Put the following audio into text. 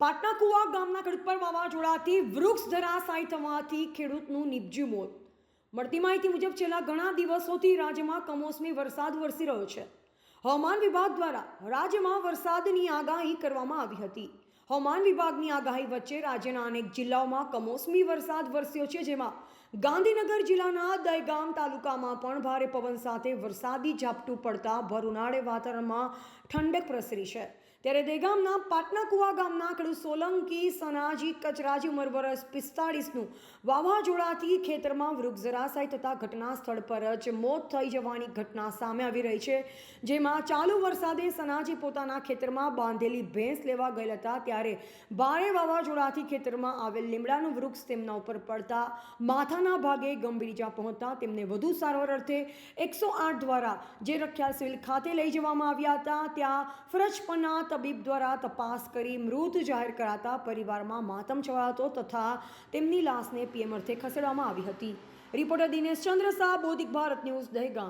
પાટના કુવા ગામના ખેડૂત પર વાવાઝોડાથી વૃક્ષ ધરાશાયી થવાથી ખેડૂતનું નિપજ્યું મોત. મળતી માહિતી મુજબ છેલ્લા ઘણા દિવસોથી રાજ્યમાં કમોસમી વરસાદ વરસી રહ્યો છે. હવામાન વિભાગ દ્વારા રાજ્યમાં વરસાદની આગાહી કરવામાં આવી હતી. હવામાન વિભાગની આગાહી વચ્ચે રાજ્યના અનેક જિલ્લાઓમાં કમોસમી વરસાદ વરસ્યો છે, જેમાં ગાંધીનગર જિલ્લાના દહેગામ તાલુકામાં પણ ભારે પવન સાથે વરસાદી ઝાપટું પડતા ભર ઉનાળે વાતાવરણમાં ઠંડક પ્રસરી છે. ત્યારે દેગામના પાટનાકુવા ગામના ખેડૂત સોલંકી, સનાજી, કચરાજી ઉંમર વર્ષ પિસ્તાળીસનું વાવાઝોડાથી ખેતરમાં વૃક્ષ જરાશાય થતા ઘટના સ્થળ પર જ મોત થઈ જવાની ઘટના સામે આવી રહી છે, જેમાં ચાલુ વરસાદે સનાજી પોતાના ખેતરમાં બાંધેલી ભેંસ લેવા ગયેલ હતા ત્યારે ભારે વાવાઝોડાથી ખેતરમાં આવેલ લીમડાનું વૃક્ષ તેમના ઉપર પડતા માથાના ભાગે ગંભીર ઇજા પહોંચતા તેમને વધુ સારવાર અર્થે એકસો આઠ દ્વારા જે રખ્યા સિવિલ ખાતે લઈ જવામાં આવ્યા હતા. ત્યાં ફરજ પરના તબીબ દ્વારા તપાસ કરી મૃત જાહેર કરાતા પરિવારમાં માતમ છવાયો હતો તથા તેમની લાશને પીએમ અર્થે ખસેડવામાં આવી હતી. Reporter Dinesh Chandra Shah Bodhik Bharat news Dehgam.